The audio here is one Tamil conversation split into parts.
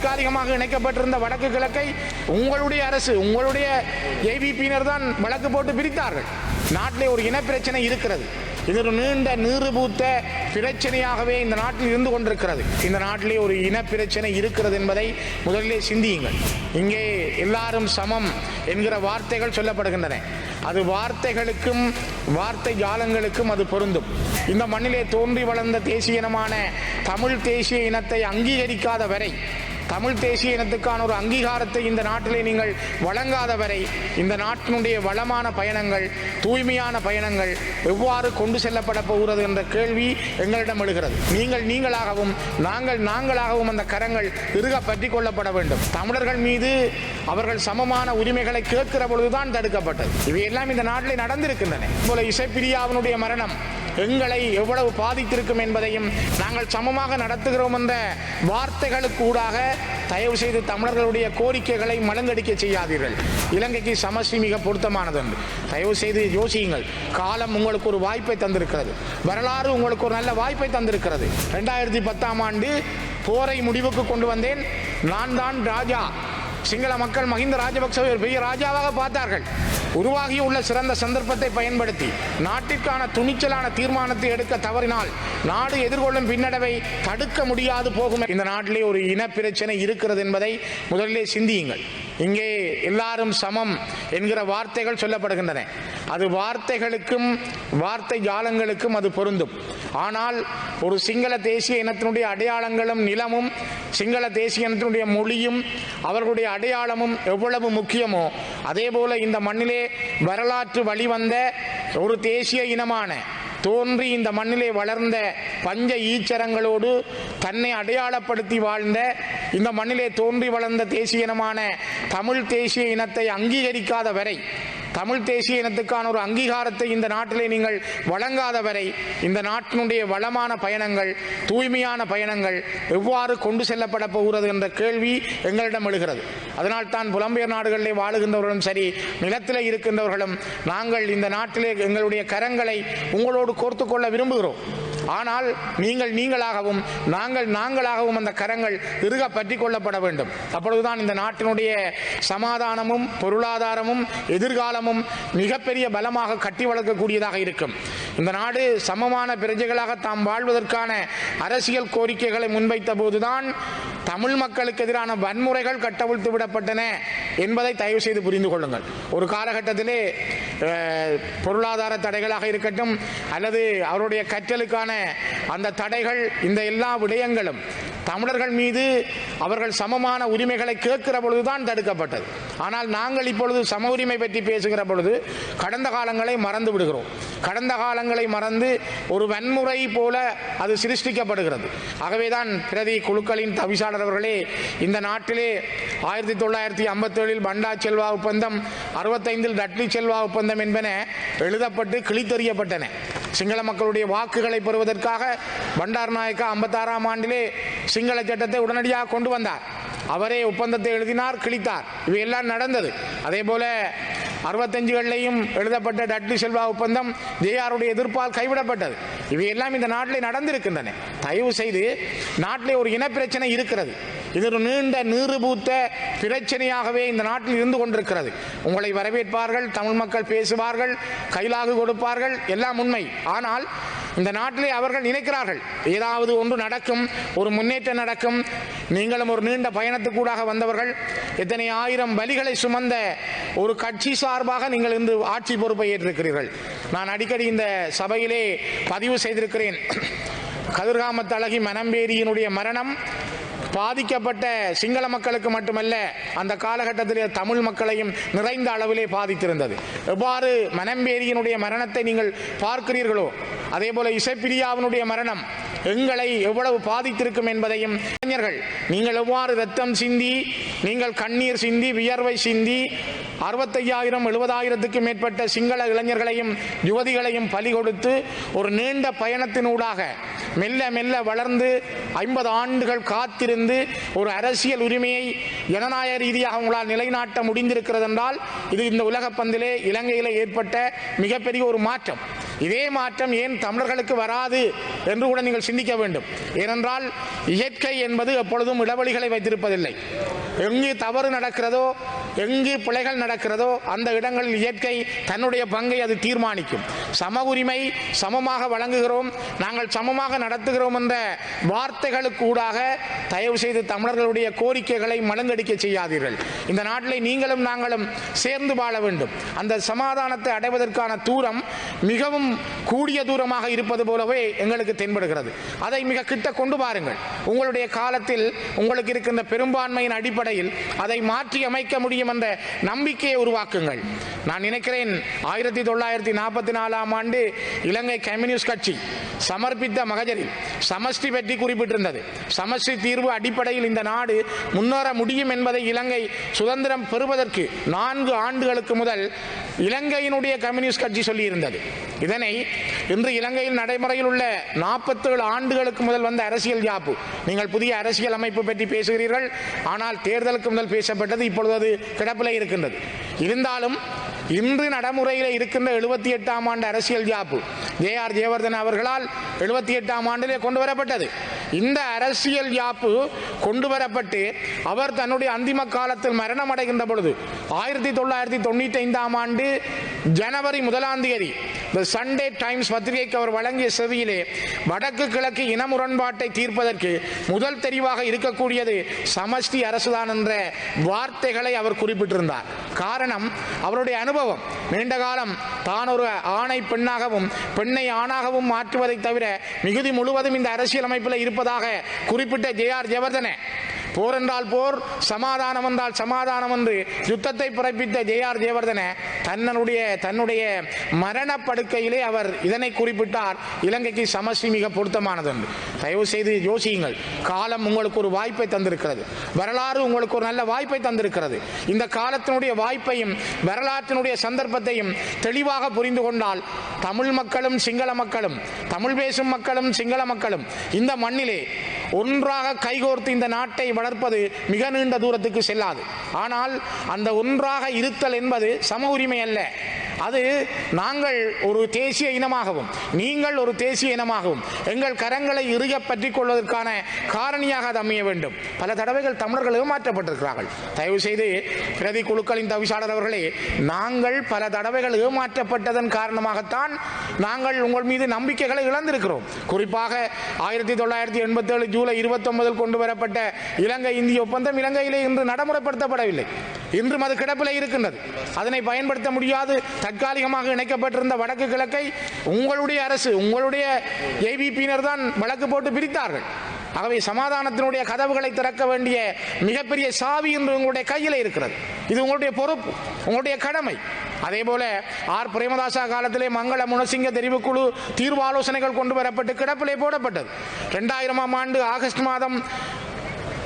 தற்காலிகமாக இணைக்கப்பட்டிருந்த வடக்கு கிழக்கை உங்களுடைய அரசு உங்களுடைய ஏபிபியினர் தான் வழக்கு போட்டு பிரித்தார்கள். நாட்டிலே ஒரு இனப்பிரச்சனை இருக்கிறது. இது ஒரு நீண்ட நீறுபூத்த பிரச்சனையாகவே இந்த நாட்டில் இருந்து கொண்டிருக்கிறது. இந்த நாட்டிலே ஒரு இனப்பிரச்சனை இருக்கிறது என்பதை முதலிலே சிந்தியுங்கள். இங்கே எல்லாரும் சமம் என்கிற வார்த்தைகள் சொல்லப்படுகின்றன. அது வார்த்தைகளுக்கும் வார்த்தை ஜாலங்களுக்கும் அது பொருந்தும். இந்த மண்ணிலே தோன்றி வளர்ந்த தேசிய இனமான தமிழ் தேசிய இனத்தை அங்கீகரிக்காத வரை தமிழ் தேசிய இனத்துக்கான ஒரு அங்கீகாரத்தை இந்த நாட்டிலே நீங்கள் வழங்காத வரை இந்த நாட்டினுடைய வளமான பயணங்கள் தூய்மையான பயணங்கள் எவ்வாறு கொண்டு செல்லப்பட போகிறது என்ற கேள்வி எங்களிடம் எழுகிறது. நீங்கள் நீங்களாகவும் நாங்கள் நாங்களாகவும் அந்த கரங்கள் இறுக பற்றி கொள்ளப்பட வேண்டும். தமிழர்கள் மீது அவர்கள் சமமான உரிமைகளை கேட்கிற பொழுதுதான் தடுக்கப்பட்டது. இவையெல்லாம் இந்த நாட்டிலே நடந்திருக்கின்றன. போல இசைப்பிரியாவினுடைய மரணம் எங்களை எவ்வளவு பாதித்திருக்கும் என்பதையும் நாங்கள் சமமாக நடத்துகிறோம் என்ற வார்த்தைகளுக்கு ஊடாக தயவு செய்து தமிழர்களுடைய கோரிக்கைகளை மலங்கடிக்க செய்யாதீர்கள். இலங்கைக்கு சமஸ்ரீ மிக பொருத்தமானது என்று தயவு செய்து யோசியுங்கள். காலம் உங்களுக்கு ஒரு வாய்ப்பை தந்திருக்கிறது. வரலாறு உங்களுக்கு ஒரு நல்ல வாய்ப்பை தந்திருக்கிறது. ரெண்டாயிரத்தி பத்தாம் ஆண்டு போரை முடிவுக்கு கொண்டு வந்தேன். நான் தான் ராஜா. சிங்கள மக்கள் மஹிந்த ராஜபக்சவை ஒரு பெரிய ராஜாவாக பார்த்தார்கள். உருவாகியுள்ள சிறந்த சந்தர்ப்பத்தை பயன்படுத்தி நாட்டிற்கான துணிச்சலான தீர்மானத்தை எடுக்க தவறினால் நாடு எதிர்கொள்ளும் பின்னடைவை தடுக்க முடியாது போகும் இந்த நாட்டிலே ஒரு இன பிரச்சனை இருக்கிறது என்பதை முதலிலே சிந்தியுங்கள். இங்கே எல்லாரும் சமம் என்கிற வார்த்தைகள் சொல்லப்படுகின்றன. அது வார்த்தைகளுக்கும் வார்த்தை ஜாலங்களுக்கும் அது பொருந்தும். ஆனால் ஒரு சிங்கள தேசிய இனத்தினுடைய அடையாளங்களும் நிலமும் சிங்கள தேசிய இனத்தினுடைய மொழியும் அவர்களுடைய அடையாளமும் எவ்வளவு முக்கியமோ அதே போல இந்த மண்ணிலே வரலாற்று வழிவந்த ஒரு தேசிய இனமான தோன்றி இந்த மண்ணிலே வளர்ந்த பஞ்ச ஈச்சரங்களோடு தன்னை அடையாளப்படுத்தி வாழ்ந்த இந்த மண்ணிலே தோன்றி வளர்ந்த தேசிய இனமான தமிழ் தேசிய இனத்தை அங்கீகரிக்காத வரை தமிழ் தேசிய இனத்துக்கான ஒரு அங்கீகாரத்தை இந்த நாட்டிலே நீங்கள் வழங்காத வரை இந்த நாட்டினுடைய வளமான பயணங்கள் தூய்மையான பயணங்கள் எவ்வாறு கொண்டு செல்லப்பட போகிறது என்ற கேள்வி எங்களிடம் எழுகிறது. அதனால் தான் புலம்பெயர் நாடுகளிலே வாழுகின்றவர்களும் சரி நிலத்தில் இருக்கின்றவர்களும் நாங்கள் இந்த நாட்டிலே எங்களுடைய கரங்களை உங்களோடு கோர்த்து கொள்ள விரும்புகிறோம். ஆனால் நீங்கள் நீங்களாகவும் நாங்கள் நாங்களாகவும் அந்த கரங்கள் இறுக பற்றி கொள்ளப்பட வேண்டும். அப்பொழுதுதான் இந்த நாட்டினுடைய சமாதானமும் பொருளாதாரமும் எதிர்காலமும் மிகப்பெரிய பலமாக கட்டி வளர்க்கக்கூடியதாக இருக்கும். இந்த நாடு சமமான பிரஜைகளாக தாம் வாழ்வதற்கான அரசியல் கோரிக்கைகளை முன்வைத்த போதுதான் தமிழ் மக்களுக்கு எதிரான வன்முறைகள் கட்டவிழ்த்து விடப்பட்டன என்பதை தயவு செய்து புரிந்து கொள்ளுங்கள். ஒரு காலகட்டத்திலே பொருளாதார தடைகளாக இருக்கட்டும் அல்லது அவருடைய கற்றலுக்கான அந்த தடைகள் இந்த எல்லா விடயங்களும் தமிழர்கள் மீது அவர்கள் சமமான உரிமைகளை கேட்கிற பொழுதுதான் தடுக்கப்பட்டது. ஆனால் நாங்கள் இப்பொழுது சம உரிமை பற்றி பேசுகிற பொழுது கடந்த காலங்களை மறந்து விடுகிறோம். கடந்த காலங்களை மறந்து ஒரு வன்முறை போல அது சிருஷ்டிக்கப்படுகிறது. ஆகவேதான் பிரதி குழுக்களின் தவிசாளர் அவர்களே இந்த நாட்டிலே ஆயிரத்தி தொள்ளாயிரத்தி ஐம்பத்தேழில் பண்டா செல்வா ஒப்பந்தம் அறுபத்தைந்தில் டட்லி செல்வா ஒப்பந்தம் என்பன எழுதப்பட்டு கிழித்தெறியப்பட்டன. சிங்கள மக்களுடைய வாக்குகளை பெறுவதற்காக பண்டார் நாயக்கா ஐம்பத்தாறாம் ஆண்டிலே சிங்கள சட்டத்தை உடனடியாக கொண்டு வந்தார். அவரே ஒப்பந்தத்தை எழுதினார் கிழித்தார். இவையெல்லாம் நடந்தது. அதே போல அறுபத்தஞ்சுகளிலையும் எழுதப்பட்ட டட்லி செல்வா ஒப்பந்தம் ஜேஆருடைய எதிர்ப்பால் கைவிடப்பட்டது. இவையெல்லாம் இந்த நாட்டிலே நடந்திருக்கின்றன. தயவு செய்து நாட்டிலே ஒரு இனப்பிரச்சனை இருக்கிறது. இது ஒரு நீண்ட நீறுபூத்த பிரச்சனையாகவே இந்த நாட்டில் இருந்து கொண்டிருக்கிறது. உங்களை வரவேற்பார்கள் தமிழ் மக்கள் பேசுவார்கள் கைலாகு கொடுப்பார்கள் எல்லாம் உண்மை. ஆனால் இந்த நாட்டிலே அவர்கள் நினைக்கிறார்கள் ஏதாவது ஒன்று நடக்கும் ஒரு முன்னேற்றம் நடக்கும் நீங்களும் ஒரு நீண்ட பயணத்துக்கூடாக வந்தவர்கள் எத்தனை ஆயிரம் வலிகளை சுமந்த ஒரு கட்சி சார்பாக நீங்கள் இன்று ஆட்சி பொறுப்பை ஏற்றிருக்கிறீர்கள். நான் அடிக்கடி இந்த சபையிலே பதிவு செய்திருக்கிறேன். கதிர்காமத்தழகி மனம்பேரியினுடைய மரணம் பாதிக்கப்பட்ட சிங்கள மக்களுக்கு மட்டுமல்ல அந்த காலகட்டத்திலே தமிழ் மக்களையும் நிறைந்த அளவிலே பாதித்திருந்தது. எவ்வாறு மனம்பேரியினுடைய மரணத்தை நீங்கள் பார்க்கிறீர்களோ அதே போல இசைப்பிரியாவினுடைய மரணம் எங்களை எவ்வளவு பாதித்திருக்கும் என்பதையும் இளைஞர்கள் நீங்கள் எவ்வாறு ரத்தம் சிந்தி நீங்கள் கண்ணீர் சிந்தி வியர்வை சிந்தி அறுபத்தையாயிரம் எழுபதாயிரத்துக்கும் மேற்பட்ட சிங்கள இளைஞர்களையும் யுவதிகளையும் பலி கொடுத்து ஒரு நீண்ட பயணத்தினூடாக மெல்ல மெல்ல வளர்ந்து ஐம்பது ஆண்டுகள் காத்திருந்து ஒரு அரசியல் உரிமையை ஜனநாயக ரீதியாக உங்களால் நிலைநாட்ட முடிந்திருக்கிறது என்றால் இது இந்த உலகப்பந்திலே பந்திலே ஏற்பட்ட மிகப்பெரிய ஒரு மாற்றம். இதே மாற்றம் ஏன் தமிழர்களுக்கு வராது என்று கூட நீங்கள் சிந்திக்க வேண்டும். ஏனென்றால் இயற்கை என்பது எப்பொழுதும் இடைவெளிகளை வைத்திருப்பதில்லை. எங்கு தவறு நடக்கிறதோ எங்கு பிழைகள் நடக்கிறதோ அந்த இடங்களில் இயற்கை தன்னுடைய பங்கை அது தீர்மானிக்கும். சம உரிமை சமமாக வழங்குகிறோம் நாங்கள் சமமாக நடத்துகிறோம் என்ற வார்த்தைகளுக்கு ஊடாக தயவு செய்து தமிழர்களுடைய கோரிக்கைகளை மலங்கடிக்க செய்யாதீர்கள். இந்த நாட்டிலே நீங்களும் நாங்களும் சேர்ந்து வாழ வேண்டும். அந்த சமாதானத்தை அடைவதற்கான தூரம் மிகவும் கூடிய தூரமாக இருப்பது போலவே எங்களுக்கு தென்படுகிறது. அதை மிக கிட்ட கொண்டு பாருங்கள் உங்களுடைய காலத்தில் உங்களுக்கு இருக்கின்ற பெரும்பான்மையின் அடிப்படையில் அதை மாற்றி அமைக்க முடியும் என்ற நம்பிக்கையை உருவாக்குங்கள். நான் நினைக்கிறேன் ஆயிரத்தி தொள்ளாயிரத்தி நாற்பத்தி நாலாம் ஆண்டு இலங்கை கம்யூனிஸ்ட் கட்சி சமர்ப்பித்த மகஜரில் சமஷ்டி பற்றி குறிப்பிட்டிருந்தது. சமஷ்டி தீர்வு அடிப்படையில் இந்த நாடு முன்னேற முடியும் என்பதை இலங்கை சுதந்திரம் பெறுவதற்கு நான்கு ஆண்டுகளுக்கு முதல் இலங்கையினுடைய கம்யூனிஸ்ட் கட்சி சொல்லியிருந்தது. இதனை இன்று இலங்கையில் நடைமுறையில் உள்ள நாற்பத்தேழு ஆண்டுகளுக்கு முதல் வந்த அரசியல் யாப்பு. நீங்கள் புதிய அரசியல் அமைப்பு பற்றி பேசுகிறீர்கள். ஆனால் தேர்தலுக்கு முதல் பேசப்பட்டது இப்பொழுது அது கிடப்பில் இருக்கின்றது. இருந்தாலும் இன்று நடைமுறையில் இருக்கின்ற எழுபத்தி எட்டாம் ஆண்டு அரசியல் ஜாப்பு ஜே ஆர் ஜெயவர்தன் அவர்களால் எழுபத்தி எட்டாம் ஆண்டிலே கொண்டு வரப்பட்டது இந்த அரசியல் யாப்பு கொண்டு வரப்பட்டு அவர் தன்னுடைய அந்திம காலத்தில் மரணம் அடைகின்ற பொழுது ஆயிரத்தி தொள்ளாயிரத்தி தொண்ணூற்றி ஐந்தாம் ஆண்டு ஜனவரி முதலாம் தேதி த சண்டே டைம்ஸ் பத்திரிகைக்கு அவர் வழங்கிய செவியிலே வடக்கு கிழக்கு இன முரண்பாட்டை தீர்ப்பதற்கு முதல் தெரிவாக இருக்கக்கூடியது சமஷ்டி அரசுதான் என்ற வார்த்தைகளை அவர் குறிப்பிட்டிருந்தார். காரணம் அவருடைய அனுபவம். நீண்ட காலம் தான் ஒரு ஆணை பெண்ணாகவும் பெண்ணை ஆணாகவும் மாற்றுவதை தவிர மிகுதி முழுவதும் இந்த அரசியல் அமைப்பில் இருப்பதாக குறிப்பிட்ட ஜே ஆர் ஜெயவர்தனே. போர் என்றால் போர் சமாதானம் என்றால் சமாதானம் என்று யுத்தத்தை பிறப்பித்த ஜே ஆர் ஜெயவர்தன தன்னுடைய தன்னுடைய மரணப்படுக்கையிலே அவர் இதனை குறிப்பிட்டார். இலங்கைக்கு சமஸ்தி மிக பொருத்தமானது என்று தயவு செய்து யோசியுங்கள். காலம் உங்களுக்கு ஒரு வாய்ப்பை தந்திருக்கிறது. வரலாறு உங்களுக்கு ஒரு நல்ல வாய்ப்பை தந்திருக்கிறது. இந்த காலத்தினுடைய வாய்ப்பையும் வரலாற்றினுடைய சந்தர்ப்பத்தையும் தெளிவாக புரிந்து கொண்டால் தமிழ் மக்களும் சிங்கள மக்களும் தமிழ் பேசும் மக்களும் சிங்கள மக்களும் இந்த மண்ணிலே ஒன்றாக கைகோர்த்து இந்த நாட்டை வளர்ப்பது மிக நீண்ட தூரத்துக்கு செல்லாது. ஆனால் அந்த ஒன்றாக இருத்தல் என்பது சம உரிமை அல்ல. அது நாங்கள் ஒரு தேசிய இனமாகவும் நீங்கள் ஒரு தேசிய இனமாகவும் எங்கள் கரங்களை இறுக பற்றிக் கொள்வதற்கான காரணியாக அது அமைய வேண்டும். பல தடவைகள் தமிழர்கள் ஏமாற்றப்பட்டிருக்கிறார்கள் தயவு செய்து பிரதி குழுக்களின் தவிசாளர் அவர்களே நாங்கள் பல தடவைகள் ஏமாற்றப்பட்டதன் காரணமாகத்தான் நாங்கள் உங்கள் மீது நம்பிக்கைகளை இழந்திருக்கிறோம். குறிப்பாக ஆயிரத்தி தொள்ளாயிரத்தி எண்பத்தி ஏழு ஜூலை இருபத்தொன்பதில் கொண்டு வரப்பட்ட இலங்கை இந்திய ஒப்பந்தம் இலங்கையிலே இன்று நடைமுறைப்படுத்தப்படவில்லை. இன்றும் அது கிடப்பில் இருக்கின்றது. அதனை பயன்படுத்த முடியாது. தற்காலிகமாக இணைக்கப்பட்டிருந்த வடக்கு கிழக்கை உங்களுடைய அரசு உங்களுடைய ஏபிபியினர் தான் வழக்கு போட்டு பிரித்தார்கள். ஆகவே சமாதானத்தினுடைய கதவுகளை திறக்க வேண்டிய மிகப்பெரிய சாவி என்று உங்களுடைய கையில் இருக்கிறது. இது உங்களுடைய பொறுப்பு உங்களுடைய கடமை. அதே போல ஆர். பிரேமதாசா காலத்திலே மங்கள முனசிங்க தெரிவுக்குழு தீர்வு ஆலோசனைகள் கொண்டு வரப்பட்டு கிடப்பிலே போடப்பட்டது. இரண்டாயிரமாம் ஆண்டு ஆகஸ்ட் மாதம்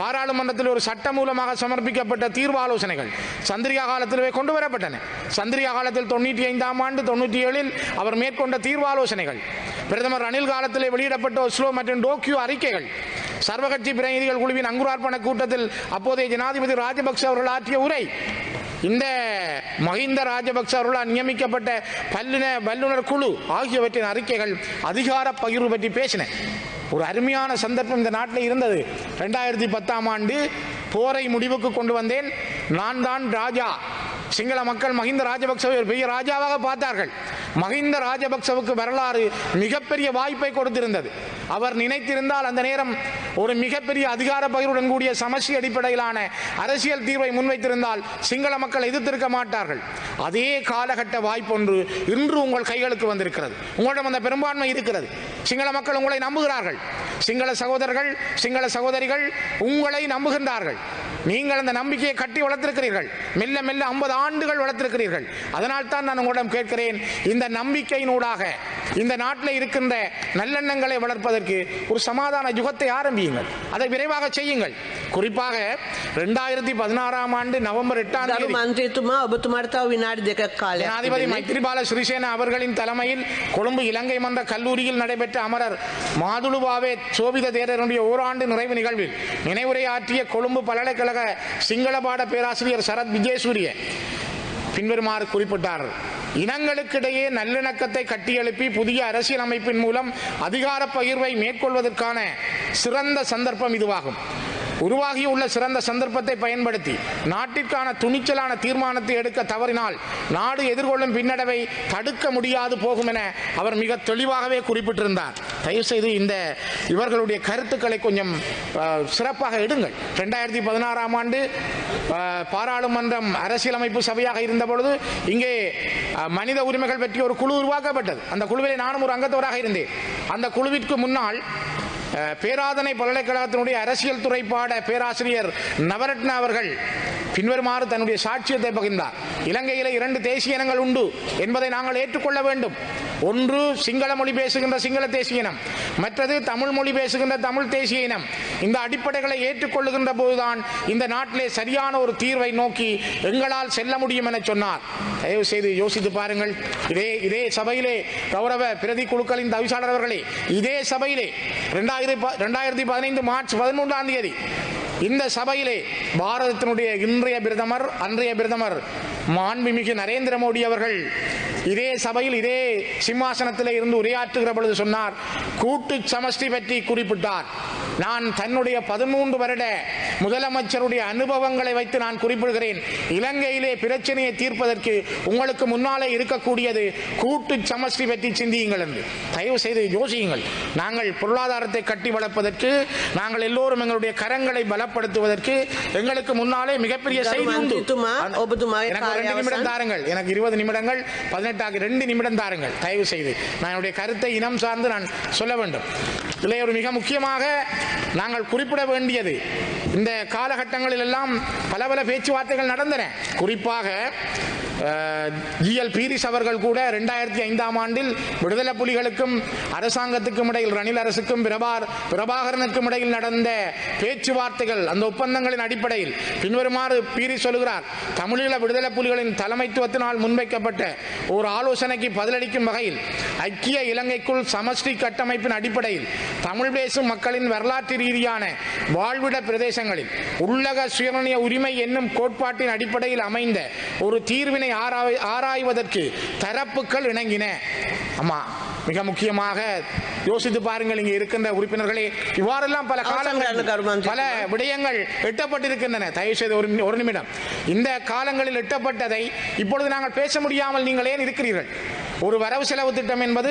பாராளுமன்றத்தில் ஒரு சட்ட மூலமாக சமர்ப்பிக்கப்பட்ட தீர்வு ஆலோசனைகள் சந்திரிகா காலத்திலே கொண்டு வரப்பட்டன சந்திரிகா காலத்தில் தொண்ணூற்றி ஐந்தாம் ஆண்டு தொண்ணூற்றி ஏழில் அவர் மேற்கொண்ட தீர்வு ஆலோசனைகள் பிரதமர் ரணில் காலத்திலே வெளியிடப்பட்ட ஒஸ்லோ மற்றும் டோக்கியோ அறிக்கைகள். சர்வகட்சி பிரதிநிதிகள் குழுவின் அங்குரார்ப்பண கூட்டத்தில் அப்போதைய ஜனாதிபதி ராஜபக்சே அவர்கள் ஆற்றிய உரை. இந்த மஹிந்த ராஜபக்ச அவர்களால் நியமிக்கப்பட்ட பல்லுன வல்லுநர் குழு ஆகியவற்றின் அறிக்கைகள் அதிகார பகிர்வு பற்றி பேசின. ஒரு அருமையான சந்தர்ப்பம் இந்த நாட்டில் இருந்தது. ரெண்டாயிரத்தி பத்தாம் ஆண்டு போரை முடிவுக்கு கொண்டு வந்தேன். நான் தான் ராஜா. சிங்கள மக்கள் மஹிந்த ராஜபக்சவை ஒரு பெரிய ராஜாவாக பார்த்தார்கள். மஹிந்த ராஜபக்சவுக்கு வரலாறு மிகப்பெரிய வாய்ப்பை கொடுத்திருந்தது. அவர் நினைத்திருந்தால் அந்த நேரம் ஒரு மிகப்பெரிய அதிகார பகிர்வுடன் கூடிய சமஸ்டி அடிப்படையிலான அரசியல் தீர்வை முன்வைத்திருந்தால் சிங்கள மக்கள் எதிர்த்திருக்க மாட்டார்கள். அதே காலகட்ட வாய்ப்பொன்று இன்று உங்கள் கைகளுக்கு வந்திருக்கிறது. உங்களிடம் அந்த பெரும்பான்மை இருக்கிறது. சிங்கள மக்கள் உங்களை நம்புகிறார்கள். சிங்கள சகோதரர்கள் சிங்கள சகோதரிகள் உங்களை நம்புகின்றார்கள். நீங்கள் அந்த நம்பிக்கையை கட்டி வளர்த்திருக்கிறீர்கள். மெல்ல மெல்ல ஐம்பது ஆண்டுகள் வளர்த்திருக்கிறீர்கள். அதனால் தான் நான் உங்களிடம் கேட்கிறேன் இந்த நம்பிக்கையினூடாக இந்த நாட்டில் இருக்கின்ற நல்லெண்ணங்களை வளர்ப்பதற்கு ஒரு சமாதான யுகத்தை ஆரம்பியுங்கள். அதை விரைவாக செய்யுங்கள். குறிப்பாக ரெண்டாயிரத்தி பதினாறாம் ஆண்டு நவம்பர் எட்டாம் ஜனாதிபதி மைத்ரிபால சிறிசேன அவர்களின் தலைமையில் கொழும்பு இலங்கை மன்ற கல்லூரியில் நடைபெற்ற அமரர் மாதுளுபாவே சோபித தேரருடைய ஓராண்டு நிறைவு நிகழ்வில் நினைவுரையாற்றிய கொழும்பு பல்கலைக்கழக சிங்கள பாட பேராசிரியர் சரத் விஜயசூரிய பின்வருமாறு குறிப்பிட்டார். இனங்களுக்கிடையே நல்லிணக்கத்தை கட்டியெழுப்பி புதிய அரசியல் அமைப்பின் மூலம் அதிகார பகிர்வை மேற்கொள்வதற்கான சிறந்த சந்தர்ப்பம் இதுவாகும். உருவாகியுள்ள சிறந்த சந்தர்ப்பத்தை பயன்படுத்தி நாட்டிற்கான துணிச்சலான தீர்மானத்தை எடுக்க தவறினால் நாடு எதிர்கொள்ளும் பின்னடைவை தடுக்க முடியாது போகும் என அவர் மிக தெளிவாகவே குறிப்பிட்டிருந்தார். தயவுசெய்து இந்த இவர்களுடைய கருத்துக்களை கொஞ்சம் சிறப்பாக எடுங்கள். ரெண்டாயிரத்தி பதினாறாம் ஆண்டு பாராளுமன்றம் அரசியலமைப்பு சபையாக இருந்த பொழுது இங்கே மனித உரிமைகள் பற்றி ஒரு குழு உருவாக்கப்பட்டது. அந்த குழுவிலே நானும் ஒரு அங்கத்தவராக இருந்தேன். அந்த குழுவிற்கு முன்னால் பேராதனை பல்கலைக்கழகத்தினுடைய அரசியல் துறை பாட பேராசிரியர் நவரத்ன அவர்கள் பின்வருமாறு தன்னுடைய சாட்சியத்தை பகிர்ந்தார். இலங்கையில் இரண்டு தேசிய இனங்கள் உண்டு என்பதை நாங்கள் ஏற்றுக்கொள்ள வேண்டும். ஒன்று சிங்கள மொழி பேசுகின்ற சிங்கள தேசிய இனம் மற்றது தமிழ் மொழி பேசுகின்ற தமிழ் தேசிய இனம். இந்த அடிப்படைகளை ஏற்றுக்கொள்ளுகின்ற போதுதான் இந்த நாட்டிலே சரியான ஒரு தீர்வை நோக்கி எங்களால் செல்ல முடியும் என சொன்னார். தயவு செய்து யோசித்து பாருங்கள். இதே இதே சபையிலே கௌரவ பிரதி குழுக்களின் தவிசாளர் அவர்களே இதே சபையிலே ரெண்டாயிரத்தி ரெண்டாயிரத்தி பதினைந்து மார்ச் பதிமூன்றாம் தேதி இந்த சபையிலே பாரதத்தினுடைய இன்றைய பிரதமர் அன்றைய பிரதமர் மாண்புமிகு நரேந்திர மோடி அவர்கள் இதே சபையில் இதே சிம்மாசனத்தில் இருந்து உரையாற்றுகிற பொழுது சொன்னார் கூட்டு சமஷ்டி பற்றி குறிப்பிட்டார். நான் தன்னுடைய பதிமூன்று வருட முதலமைச்சருடைய அனுபவங்களை வைத்து நான் குறிப்பிடுகிறேன். இலங்கையிலே பிரச்சனையை தீர்ப்பதற்கு உங்களுக்கு முன்னாலே இருக்கக்கூடியது கூட்டு சமஷ்டி பற்றி சிந்தியுங்கள் என்று. தயவு செய்து யோசியுங்கள். நாங்கள் பொருளாதாரத்தை கட்டி வளர்ப்பதற்கு நாங்கள் எல்லோரும் எங்களுடைய கரங்களை பலப்படுத்துவதற்கு எங்களுக்கு முன்னாலே மிகப்பெரிய செய்தி உண்டு. எனக்கு நிமிடம் தாருங்கள். எனக்கு இருபது நிமிடங்கள் பதினெட்டு பதினெட்டாக ரெண்டு நிமிடம் தாருங்கள். தயவு செய்து. நான் என்னுடைய கருத்தை இனம் சார்ந்து நான் சொல்ல வேண்டும். இதில் ஒரு மிக முக்கியமாக நாங்கள் குறிப்பிட வேண்டியது. இந்த காலகட்டங்களில் எல்லாம் பல பல பேச்சுவார்த்தைகள் நடந்தன. குறிப்பாக ஜிஎல் பீரிஸ் அவர்கள் கூட ரெண்டாயிரத்தி ஐந்தாம் ஆண்டில் விடுதலை புலிகளுக்கும் அரசாங்கத்துக்கும் இடையில் ரணில் அரசுக்கும் பிரபார் பிரபாகரனுக்கும் இடையில் நடந்த பேச்சுவார்த்தைகள் அந்த ஒப்பந்தங்களின் அடிப்படையில் பின்வருமாறு பீரி சொல்கிறார் தமிழீழ விடுதலை புலிகளின் தலைமைத்துவத்தினால் முன்வைக்கப்பட்ட ஒரு ஆலோசனைக்கு பதிலளிக்கும் வகையில் ஐக்கிய இலங்கைக்குள் சமஷ்டி கட்டமைப்பின் அடிப்படையில் தமிழ் பேசும் மக்களின் வரலாற்று ரீதியான வாழ்விட பிரதேசங்களில் உள்ளக சுயநிர்ணய உரிமை என்னும் கோட்பாட்டின் அடிப்படையில் அமைந்த ஒரு தீர்வினை ஆராய் ஆராய்வதற்கு தரப்புகள் இணங்கின. ஆமா மிக முக்கியமாக யோசித்து பாருங்கள் இங்கே இருக்கின்ற உறுப்பினர்களே இவ்வாறெல்லாம் பல கருமாந்திரி. பல விடயங்கள் எட்டப்பட்டிருக்கின்றன. தயவு செய்து ஒரு ஒரு நிமிடம். இந்த காலங்களில் எட்டப்பட்டதை இப்பொழுது நாங்கள் பேச முடியாமல் நீங்கள் ஏன் இருக்கிறீர்கள்? ஒரு வரவு செலவு திட்டம் என்பது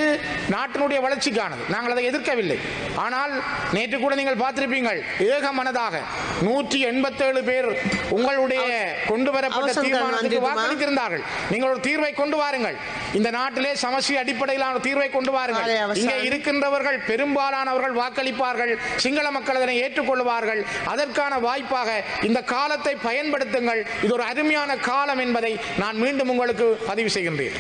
நாட்டினுடைய வளர்ச்சிக்கானது. நாங்கள் அதை எதிர்க்கவில்லை. ஆனால் நேற்று கூட நீங்கள் பார்த்திருப்பீங்கள் ஏக மனதாக நூற்றி எண்பத்தேழு பேர் உங்களுடைய கொண்டு வரப்பட்ட தீர்மானத்துக்கு. வாக்களித்திருந்தார்கள். நீங்கள் ஒரு தீர்வை கொண்டு வாருங்கள். இந்த நாட்டிலே சமஸ்டி அடிப்படையிலான தீர்வை கொண்டு வாருங்கள். இங்கே இருக்கின்றவர்கள் பெரும்பாலானவர்கள் வாக்களிப்பார்கள் சிங்கள மக்கள் அதனை ஏற்றுக்கொள்வார்கள் அதற்கான வாய்ப்பாக இந்த காலத்தை பயன்படுத்துங்கள். இது ஒரு அருமையான காலம் என்பதை நான் மீண்டும் உங்களுக்கு பதிவு செய்கின்றேன்.